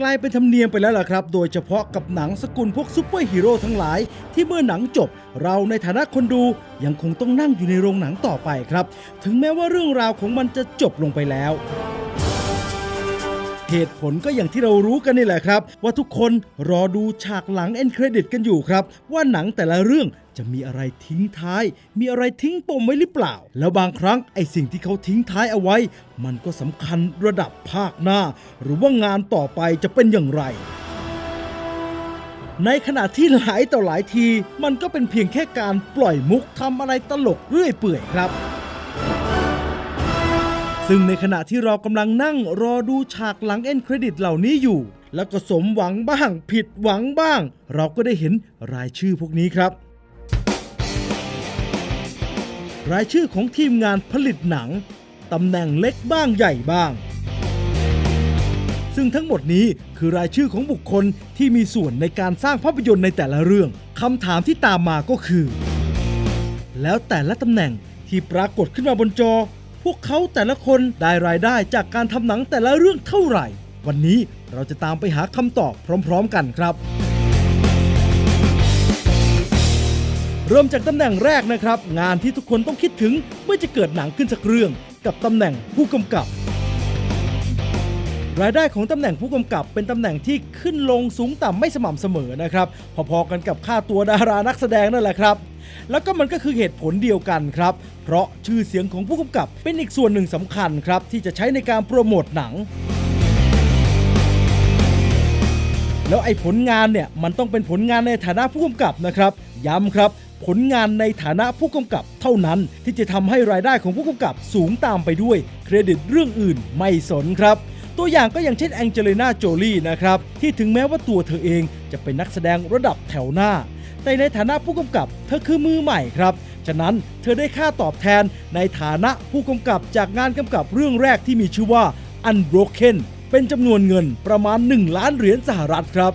กลายเป็นธรรมเนียมไปแล้วล่ะครับ โดยเฉพาะกับหนังสกุลพวกซูเปอร์ฮีโร่ทั้งหลาย ที่เมื่อหนังจบ เราในฐานะคนดูยังคงต้องนั่งอยู่ในโรงหนังต่อไปครับ ถึงแม้ว่าเรื่องราวของมันจะจบลงไปแล้ว เหตุผลก็อย่างที่เรารู้กันนี่แหละครับ ว่าทุกคนรอดูฉากหลังเอ็นเครดิตกันอยู่ครับ ว่าหนังแต่ละเรื่องจะมีอะไรทิ้งท้าย มีอะไรทิ้งปมไว้หรือเปล่า แล้วบางครั้งไอสิ่งที่เขาทิ้งท้ายเอาไว้ มันก็สำคัญระดับภาคหน้า หรือว่างานต่อไปจะเป็นอย่างไร ในขณะที่หลายต่อหลายที มันก็เป็นเพียงแค่การปล่อยมุกทำอะไรตลกเรื่อยเปื่อยครับ ซึ่งในขณะที่เรากำลังนั่งรอดูฉากหลังเอ็นเครดิตเหล่านี้อยู่ แล้วก็สมหวังบ้าง ผิดหวังบ้าง เราก็ได้เห็นรายชื่อพวกนี้ครับ รายชื่อของทีมงานผลิตหนังตำแหน่งเล็กบ้างใหญ่บ้าง ซึ่งทั้งหมดนี้คือรายชื่อของบุคคลที่มีส่วนในการสร้างภาพยนตร์ในแต่ละเรื่องคำถามที่ตามมาก็คือ แล้วแต่ละตำแหน่งที่ปรากฏขึ้นมาบนจอ พวกเขาแต่ละคนได้รายได้จากการทำหนังแต่ละเรื่องเท่าไหร่ วันนี้เราจะตามไปหาคำตอบพร้อม ๆ กันครับ เริ่มจากตำแหน่งแรกนะครับ งานที่ทุกคนต้องคิดถึงเมื่อจะเกิดหนังขึ้นสักเรื่องกับตำแหน่งผู้กำกับ รายได้ของตำแหน่งผู้กำกับเป็นตำแหน่งที่ขึ้นลงสูงต่ำไม่สม่ำเสมอนะครับ พอๆกันกับค่าตัวดารานักแสดงนั่นแหละครับ แล้วก็มันก็คือเหตุผลเดียวกันครับ เพราะชื่อเสียงของผู้กำกับเป็นอีกส่วนหนึ่งสำคัญครับ ที่จะใช้ในการโปรโมทหนัง แล้วไอ้ผลงานเนี่ยมันต้องเป็นผลงานในฐานะผู้กำกับนะครับ ย้ำครับผลงานในฐานะผู้กำกับเท่านั้นที่จะทำให้รายได้ของผู้กำกับสูงตามไปด้วย เครดิตเรื่องอื่นไม่สนครับ ตัวอย่างก็อย่างเช่นแองเจลิน่าโจลี่นะครับ ที่ถึงแม้ว่าตัวเธอเองจะเป็นนักแสดงระดับแถวหน้า แต่ในฐานะผู้กำกับ เธอคือมือใหม่ครับ ฉะนั้นเธอได้ค่าตอบแทนในฐานะผู้กำกับจากงานกำกับเรื่องแรกที่มีชื่อว่า Unbroken เป็นจำนวนเงินประมาณ 1 ล้านเหรียญสหรัฐครับ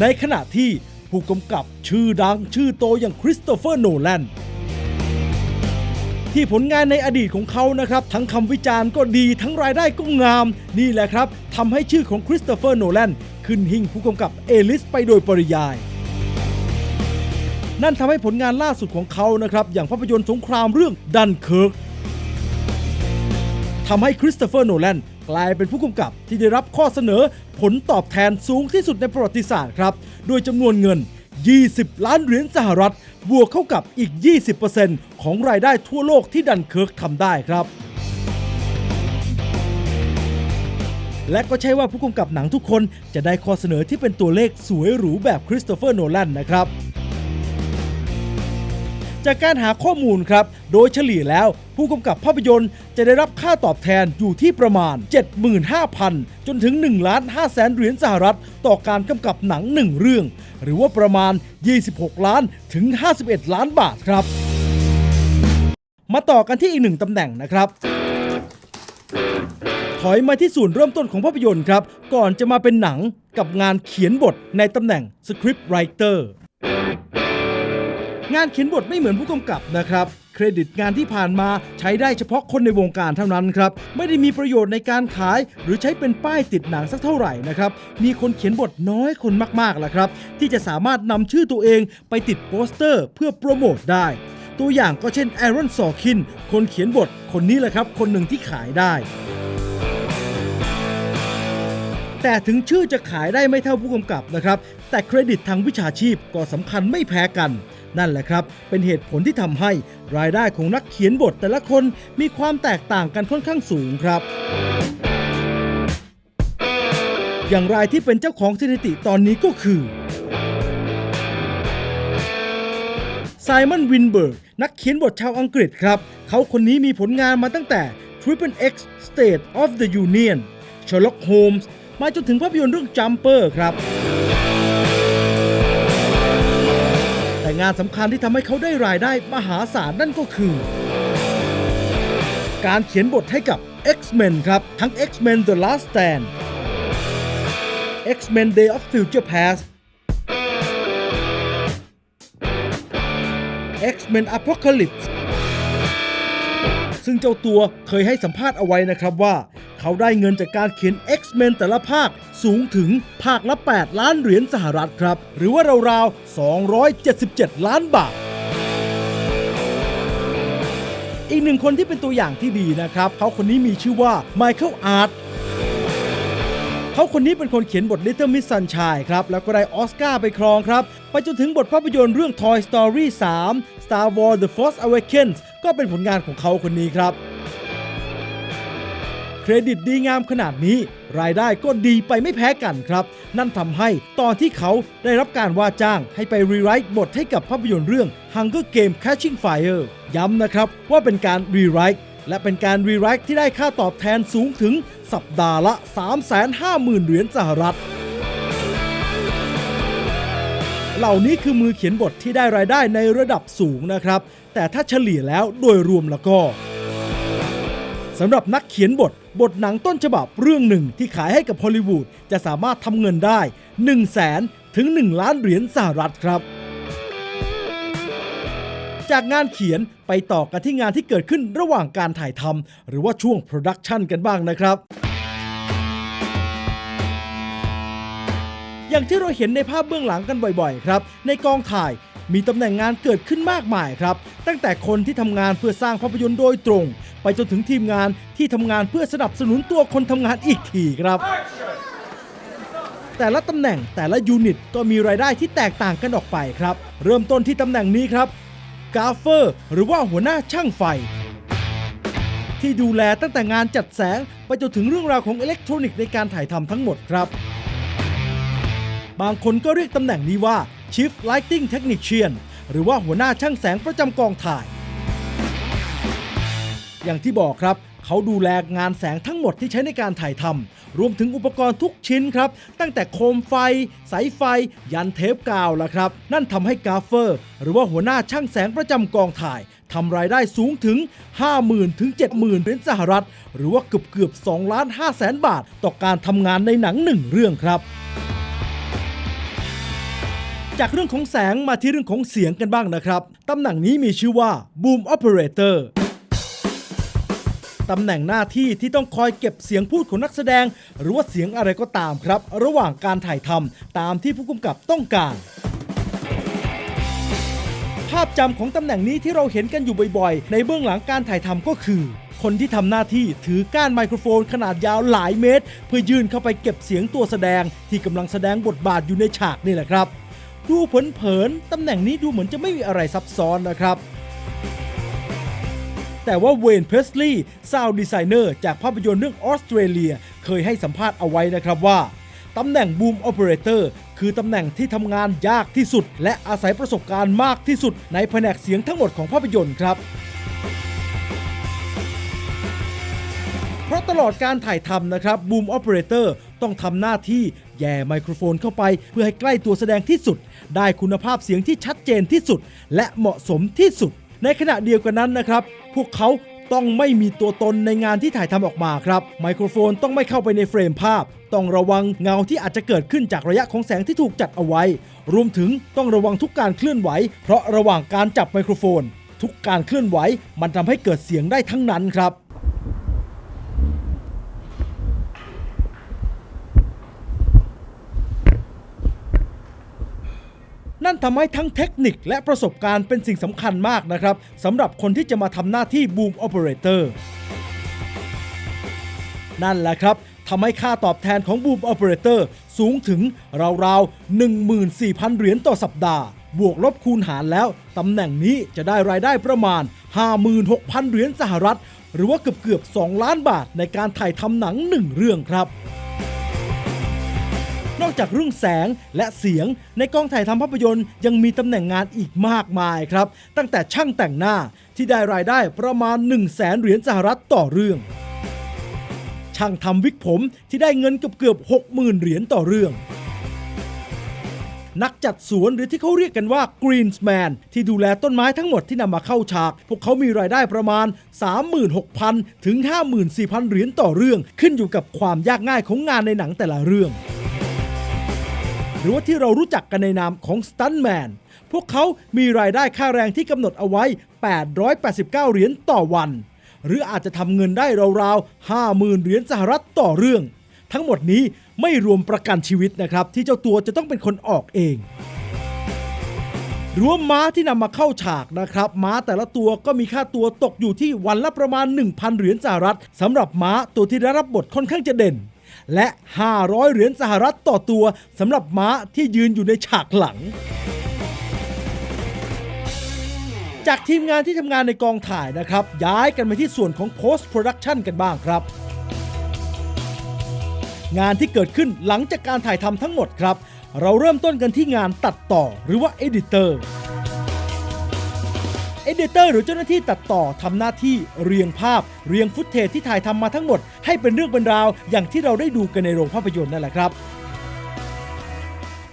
ในขณะที่ผู้กำกับชื่อดังชื่อโตอย่างคริสโตเฟอร์โนแลน ที่ผลงานในอดีตของเขานะครับ ทั้งคำวิจารณ์ก็ดีทั้งรายได้ก็งาม นี่แหละครับทำให้ชื่อของคริสโตเฟอร์โนแลนขึ้นหิ่งผู้กำกับเอลิสไปโดยปริยาย นั่นทำให้ผลงานล่าสุดของเขานะครับอย่างภาพยนตร์สงครามเรื่องดันเคิร์กทำให้คริสโตเฟอร์โนแลนกลายเป็นผู้กำกับที่ได้รับข้อเสนอผลตอบแทนสูงที่สุดในประวัติศาสตร์ครับ โดยจำนวนเงิน 20 ล้านเหรียญสหรัฐ บวกเข้ากับอีก 20%ของรายได้ทั่วโลกที่ดันเคิร์กทำได้ครับและก็ใช่ว่าผู้กำกับหนังทุกคนจะได้ข้อเสนอที่เป็นตัวเลขสวยหรูแบบคริสโตเฟอร์โนแลนนะครับ จากการหาข้อมูลครับ โดยเฉลี่ยแล้วผู้กำกับภาพยนตร์จะได้รับค่าตอบแทนอยู่ที่ประมาณ 75,000 จนถึง1ล้าน5แสนเหรียญสหรัฐ ต่อการกำกับหนัง 1 เรื่อง หรือว่าประมาณ 26 ล้านถึง 51 ล้านบาทครับ มาต่อกันที่อีกหนึ่งตำแหน่งนะครับถอยมาที่ศูนย์เริ่มต้นของภาพยนตร์ครับ ก่อนจะมาเป็นหนังกับงานเขียนบทในตำแหน่งสค งานเขียนบทไม่เหมือนผู้กำกับนะครับเครดิตงานที่ผ่านมาใช้ได้เฉพาะคนในวงการเท่านั้นครับ ไม่ได้มีประโยชน์ในการขาย หรือใช้เป็นป้ายติดหนังสักเท่าไหร่นะครับ มีคนเขียนบทน้อยคนมากๆแหละครับ ที่จะสามารถนำชื่อตัวเองไปติดโปสเตอร์เพื่อโปรโมทได้ ตัวอย่างก็เช่นแอรอนซอคิน คนเขียนบทคนนี้แหละครับ คนหนึ่งที่ขายได้แต่ถึงชื่อจะขายได้ไม่เท่าผู้กำกับนะครับ แต่เครดิตทางวิชาชีพก็สำคัญไม่แพ้กัน นั่นแหละครับ เป็นเหตุผลที่ทำให้รายได้ของนักเขียนบทแต่ละคนมีความแตกต่างกันค่อนข้างสูงครับ อย่างรายที่เป็นเจ้าของสถิติตอนนี้ก็คือไซมอนวินเบิร์กนักเขียนบทชาวอังกฤษครับ เขาคนนี้มีผลงานมาตั้งแต่ Triple X State of the Union Sherlock Holmes มาจนถึงภาพยนตร์เรื่อง Jumper ครับ งานสำคัญที่ทำให้เขาได้รายได้มหาศาลนั่นก็คือ การเขียนบทให้กับ X-Men ครับ ทั้ง X-Men The Last Stand X-Men Day of Future Past X-Men Apocalypse ซึ่งเจ้าตัวเคยให้สัมภาษณ์เอาไว้นะครับว่า เขาได้เงินจากการเขียน X-Men แต่ละภาคสูงถึงภาคละ 8 ล้านเหรียญสหรัฐครับ หรือว่าราวๆ 277 ล้านบาทอีกหนึ่งคนที่เป็นตัวอย่างที่ดีนะครับ เขาคนนี้มีชื่อว่าไมเคิลอาร์ต เขาคนนี้เป็นคนเขียนบท Little Miss Sunshine ครับแล้วก็ได้ออสการ์ไปครองครับ ไปจนถึงบทภาพยนตร์เรื่อง Toy Story 3 Star Wars The Force Awakens ก็เป็นผลงานของเขาคนนี้ครับ เครดิตดีงามขนาดนี้ รายได้ก็ดีไปไม่แพ้กันครับ นั่นทำให้ตอนที่เขาได้รับการว่าจ้างให้ไปรีไรต์บทให้กับภาพยนตร์เรื่อง Hunger Game Catching Fire ย้ำนะครับว่าเป็นการรีไรต์ และเป็นการรีไรต์ที่ได้ค่าตอบแทนสูงถึงสัปดาห์ละ 350,000 เหรียญสหรัฐ เหล่านี้คือมือเขียนบทที่ได้รายได้ในระดับสูงนะครับ แต่ถ้าเฉลี่ยแล้วโดยรวมแล้วก็สำหรับนักเขียนบท บทหนังต้นฉบับเรื่องหนึ่งที่ขายให้กับฮอลลีวูดจะสามารถทำเงินได้ 1 0 0 0 0แสนถึง 1 ล้านเหรียญสหรัฐครับ จากงานเขียนไปต่อกันที่งานที่เกิดขึ้นระหว่างการถ่ายทำหรือว่าช่วงโปรดักชันกันบ้างนะครับอย่างที่เราเห็นในภาพเบื้องหลังกันบ่อยๆ ครับ ในกองถ่ายมีตำแหน่งงานเกิดขึ้นมากมายครับ ตั้งแต่คนที่ทำงานเพื่อสร้างภาพยนตร์โดยตรง ไปจนถึงทีมงานที่ทำงานเพื่อสนับสนุนตัวคนทำงานอีกทีครับ แต่ละตำแหน่งแต่ละยูนิตก็มีรายได้ที่แตกต่างกันออกไปครับ เริ่มต้นที่ตำแหน่งนี้ครับ กาเฟอร์ หรือว่าหัวหน้าช่างไฟ ที่ดูแลตั้งแต่งานจัดแสง ไปจนถึงเรื่องราวของอิเล็กทรอนิกส์ในการถ่ายทำทั้งหมดครับ บางคนก็เรียกตำแหน่งนี้ว่า Chief Lighting Technician หรือว่าหัวหน้าช่างแสงประจำกองถ่าย อย่างที่บอกครับ เขาดูแลงานแสงทั้งหมดที่ใช้ในการถ่ายทำรวมถึงอุปกรณ์ทุกชิ้นครับ ตั้งแต่โคมไฟ สายไฟ ยันเทปกาวละครับ นั่นทำให้กราเฟอร์ หรือว่าหัวหน้าช่างแสงประจำกองถ่ายทำรายได้สูงถึง 50,000 ถึง 70,000เหรียญสหรัฐ หรือว่าเกือบเกือบ2ล้าน5แสนบาท ต่อการทำงานในหนังหนึ่งเรื่องครับจากเรื่องของแสงมาที่เรื่องของเสียงกันบ้างนะครับ ตำแหน่งนี้มีชื่อว่า Boom Operator ตำแหน่งหน้าที่ที่ต้องคอยเก็บเสียงพูดของนักแสดง หรือว่าเสียงอะไรก็ตามครับ ระหว่างการถ่ายทำตามที่ผู้กำกับต้องการ ภาพจำของตำแหน่งนี้ที่เราเห็นกันอยู่บ่อยๆ ในเบื้องหลังการถ่ายทำก็คือ คนที่ทำหน้าที่ถือก้านไมโครโฟนขนาดยาวหลายเมตร เพื่อยื่นเข้าไปเก็บเสียงตัวแสดง ที่กำลังแสดงบทบาทอยู่ในฉากนี่แหละครับ ดูเผินๆตำแหน่งนี้ดูเหมือนจะไม่มีอะไรซับซ้อนนะครับ แต่ว่าเวนเพสลีย์ซาวด์ดีไซเนอร์จากภาพยนตร์เรื่องออสเตรเลีย เคยให้สัมภาษณ์เอาไว้นะครับว่าตำแหน่งบูมโอเปอเรเตอร์คือตำแหน่งที่ทำงานยากที่สุด และอาศัยประสบการณ์มากที่สุดในแผนกเสียงทั้งหมดของภาพยนตร์ครับเพราะตลอดการถ่ายทำนะครับบูม o อ e r a t o r ต้องทำหน้าที่แย่ไมโครโฟนเข้าไป เพื่อให้ใกล้ตัวแสดงที่สุด ได้คุณภาพเสียงที่ชัดเจนที่สุด และเหมาะสมที่สุด ในขณะเดียวกันนั้นนะครับ พวกเขาต้องไม่มีตัวตนในงานที่ถ่ายทำออกมาครับ ไมโครโฟนต้องไม่เข้าไปในเฟรมภาพ ต้องระวังเงาที่อาจจะเกิดขึ้นจากระยะของแสงที่ถูกจัดเอาไว้ รวมถึงต้องระวังทุกการเคลื่อนไหว เพราะระหว่างการจับไมโครโฟน ทุกการเคลื่อนไหวมันทำให้เกิดเสียงได้ทั้งนั้นครับ นั่นทำให้ทั้งเทคนิคและประสบการณ์เป็นสิ่งสำคัญมากนะครับสำหรับคนที่จะมาทำหน้าที่บูมโอเปอเรเตอร์นั่นแหละครับทำให้ค่าตอบแทนของบูมโอเปอเรเตอร์สูงถึงราวๆ 14,000 เหรียญต่อสัปดาห์บวกลบคูณหารแล้วตำแหน่งนี้จะได้รายได้ประมาณ 56,000 เหรียญสหรัฐ หรือว่าเกือบเกือบ 2 ล้านบาทในการถ่ายทำหนังหนึ่งเรื่องครับ นอกจากเรื่องแสงและเสียง ในกองถ่ายทำภาพยนตร์ยังมีตำแหน่งงานอีกมากมายครับ ตั้งแต่ช่างแต่งหน้าที่ได้รายได้ประมาณ 1 0 0 0 0แสนเหรียญสหรัฐต่อเรื่อง ช่างทำวิกผมที่ได้เงินเกือบเกือบ60,000 เหรียญต่อเรื่องนักจัดสวนหรือที่เขาเรียกกันว่า Greensman ที่ดูแลต้นไม้ทั้งหมดที่นำมาเข้าฉาก พวกเขามีรายได้ประมาณ 36,000 ถึง 54,000 เหรียญต่อเรื่อง ขึ้นอยู่กับความยากง่ายของงานในหนังแต่ละเรื่อง หรือว่าที่เรารู้จักกันในนามของ Stuntman พวกเขามีรายได้ค่าแรงที่กำหนดเอาไว้ 889 เหรียญต่อวัน หรืออาจจะทำเงินได้ราวๆ 50,000 เหรียญสหรัฐต่อเรื่อง ทั้งหมดนี้ไม่รวมประกันชีวิตนะครับ ที่เจ้าตัวจะต้องเป็นคนออกเองรวมม้าที่นำมาเข้าฉากนะครับ ม้าแต่ละตัวก็มีค่าตัวตกอยู่ที่วันละประมาณ 1,000 เหรียญสหรัฐสำหรับม้าตัวที่ได้รับบทค่อนข้างจะเด่น และ 500 เหรียญสหรัฐต่อตัวสำหรับม้าที่ยืนอยู่ในฉากหลัง จากทีมงานที่ทำงานในกองถ่ายนะครับ ย้ายกันมาที่ส่วนของ post production กันบ้างครับ งานที่เกิดขึ้นหลังจากการถ่ายทำทั้งหมดครับ เราเริ่มต้นกันที่งานตัดต่อหรือว่า editor editor หรือเจ้าหน้าที่ตัดต่อทำหน้าที่เรียงภาพ เรียงฟุตเทจที่ถ่ายทำมาทั้งหมด ให้เป็นเรื่องเป็นราว อย่างที่เราได้ดูกันในโรงภาพยนตร์นั่นแหละครับ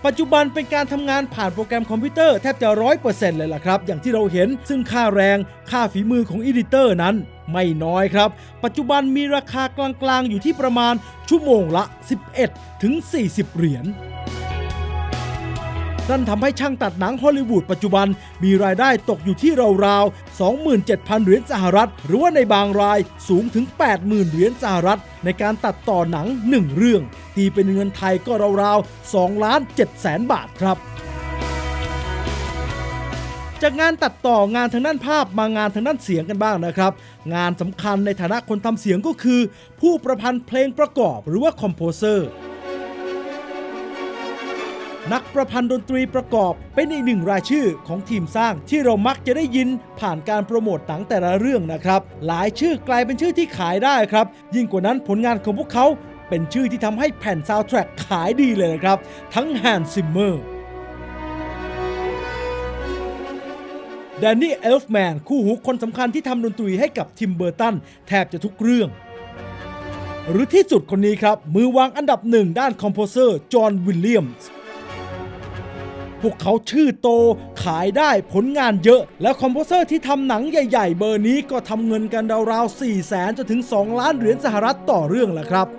ปัจจุบันเป็นการทำงานผ่านโปรแกรมคอมพิวเตอร์แทบจะร้อยเปอร์เซ็นต์เลยล่ะครับ อย่างที่เราเห็นซึ่งค่าแรง ค่าฝีมือของอีดิเตอร์นั้นไม่น้อยครับ ปัจจุบันมีราคากลางๆ อยู่ที่ประมาณชั่วโมงละ 11 ถึง 40 เหรียญ นั่นทำให้ช่างตัดหนังฮอลลีวูดปัจจุบัน มีรายได้ตกอยู่ที่ราวๆ 27,000 เหรียญสหรัฐ หรือว่าในบางรายสูงถึง 80,000 เหรียญสหรัฐ ในการตัดต่อหนัง 1 เรื่องตีเป็นเงินไทยก็ราวๆ2ล้าน7แสนบาทครับจากงานตัดต่องานทางด้านภาพมางานทางด้านเสียงกันบ้างนะครับ งานสำคัญในฐานะคนทำเสียงก็คือ ผู้ประพันธ์เพลงประกอบหรือว่าคอมโพเซอร์ นักประพันธ์ดนตรีประกอบเป็นอีกหนึ่งรายชื่อของทีมสร้างที่เรามักจะได้ยินผ่านการโปรโมทหนังแต่ละเรื่องนะครับ หลายชื่อกลายเป็นชื่อที่ขายได้ครับ ยิ่งกว่านั้นผลงานของพวกเขาเป็นชื่อที่ทำให้แผ่นซาวด์แทร็กขายดีเลยนะครับ ทั้งแฮนซิมเมอร์แดนนี่เอลฟ์แมนคู่หูคนสำคัญที่ทำดนตรีให้กับทิมเบอร์ตันแทบจะทุกเรื่อง หรือที่สุดคนนี้ครับ มือวางอันดับหนึ่งด้านคอมโพเซอร์จอห์นวิลเลียมส์ พวกเขาชื่อโต ขายได้ผลงานเยอะ แล้วคอมโพเซอร์ที่ทำหนังใหญ่ๆ เบอร์นี้ก็ทำเงินกันราวๆ4แสนจนถึง 2 ล้านเหรียญสหรัฐต่อเรื่องแหละครับ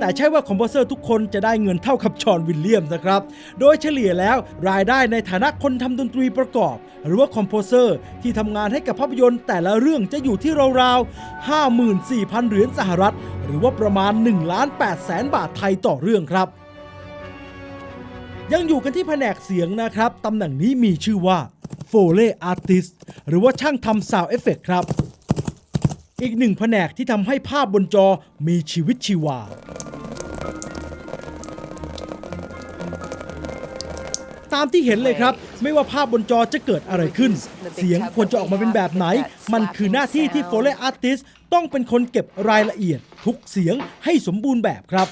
แต่ใช่ว่าคอมโพเซอร์ทุกคนจะได้เงินเท่ากับจอนวิลเลียมส์นะครับ โดยเฉลี่ยแล้วรายได้ในฐานะคนทำดนตรีประกอบ หรือว่าคอมโพเซอร์ที่ทำงานให้กับภาพยนตร์แต่ละเรื่องจะอยู่ที่ราวๆ54,000 เหรียญสหรัฐ หรือว่าประมาณ1ล้าน8แสนบาทไทยต่อเรื่องครับ ยังอยู่กันที่แผนกเสียงนะครับ ตำแหน่งนี้มีชื่อว่า f o l e Artist หรือว่าช่างทำ Sound Effect ครับ อีกหนึ่งแผนกที่ทำให้ภาพบนจอมีชีวิตชีวา ตามที่เห็นเลยครับ ไม่ว่าภาพบนจอจะเกิดอะไรขึ้น เสียงควรจะออกมาเป็นแบบไหน มันคือหน้าที่ที่ f o l e Artist ต้องเป็นคนเก็บรายละเอียด ทุกเสียงให้สมบูรณ์แบบครับ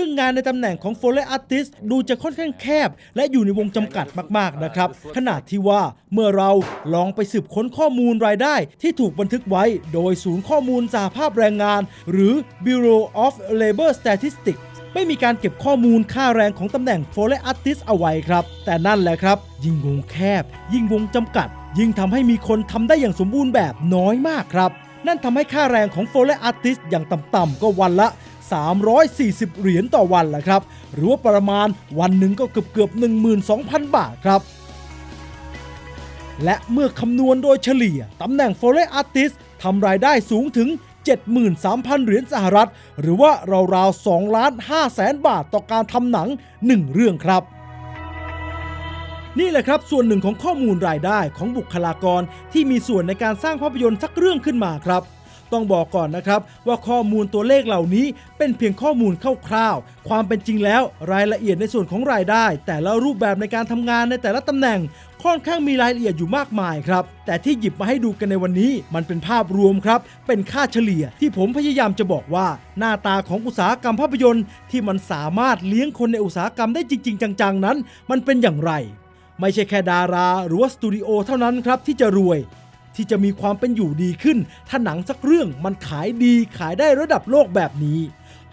ซึ่งงานในตำแหน่งของ f o l e Artist ดูจะค่อนข้างแคบ และอยู่ในวงจำกัดมากๆนะครับ ขนาดที่ว่าเมื่อเราลองไปสืบค้นข้อมูลรายได้ ที่ถูกบันทึกไว้โดยศูนย์ข้อมูลสหภาพแรงงาน หรือ Bureau of Labor Statistics ไม่มีการเก็บข้อมูลค่าแรงของตำแหน่ง f o l e Artist เอาไว้ครับ แต่นั่นแหละครับ ยิ่งวงแคบ ยิ่งวงจำกัด ยิ่งทำให้มีคนทำได้อย่างสมบูรณ์แบบน้อยมากครับ นั่นทำให้ค่าแรงของ f o l e Artist อย่างต่ำๆก็วันละ 340 เหรียญต่อวันแหละครับ หรือว่าประมาณวันหนึ่งก็เกือบเกือบ12,000 บาทครับ และเมื่อคำนวณโดยเฉลี่ยตำแหน่ง f o r e Artist ทำรายได้สูงถึง 73,000 เหรียญสหรัฐ หรือว่าราวๆ2ล้าน5แสนบาทต่อการทำหนัง 1 เรื่องครับนี่แหละครับ ส่วนหนึ่งของข้อมูลรายได้ของบุคลากรที่มีส่วนในการสร้างภาพยนตร์สักเรื่องขึ้นมาครับ ต้องบอกก่อนนะครับ ว่าข้อมูลตัวเลขเหล่านี้เป็นเพียงข้อมูลคร่าวๆ ความเป็นจริงแล้วรายละเอียดในส่วนของรายได้ แต่ละรูปแบบในการทำงานในแต่ละตำแหน่งค่อนข้างมีรายละเอียดอยู่มากมายครับ แต่ที่หยิบมาให้ดูกันในวันนี้ มันเป็นภาพรวมครับ เป็นค่าเฉลี่ยที่ผมพยายามจะบอกว่า หน้าตาของอุตสาหกรรมภาพยนตร์ ที่มันสามารถเลี้ยงคนในอุตสาหกรรมได้จริง ๆ จัง ๆ นั้น มันเป็นอย่างไร ไม่ใช่แค่ดารา หรือว่าสตูดิโอเท่านั้นครับที่จะรวย ที่จะมีความเป็นอยู่ดีขึ้น ถ้าหนังสักเรื่องมันขายดีขายได้ระดับโลกแบบนี้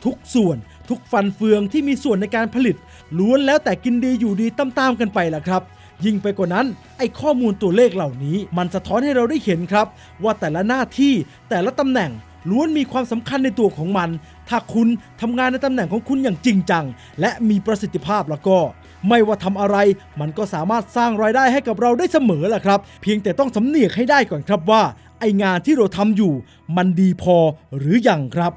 ทุกส่วนทุกฟันเฟืองที่มีส่วนในการผลิตล้วนแล้วแต่กินดีอยู่ดีตามๆกันไปล่ะครับ ยิ่งไปกว่านั้น ไอ้ข้อมูลตัวเลขเหล่านี้ มันสะท้อนให้เราได้เห็นครับ ว่าแต่ละหน้าที่แต่ละตำแหน่งล้วนมีความสำคัญในตัวของมัน ถ้าคุณทำงานในตำแหน่งของคุณอย่างจริงจัง และมีประสิทธิภาพแล้วก็ ไม่ว่าทำอะไร มันก็สามารถสร้างรายได้ให้กับเราได้เสมอแหละครับ เพียงแต่ต้องสำเนียกให้ได้ก่อนครับว่า ไองานที่เราทำอยู่ มันดีพอหรือยังครับ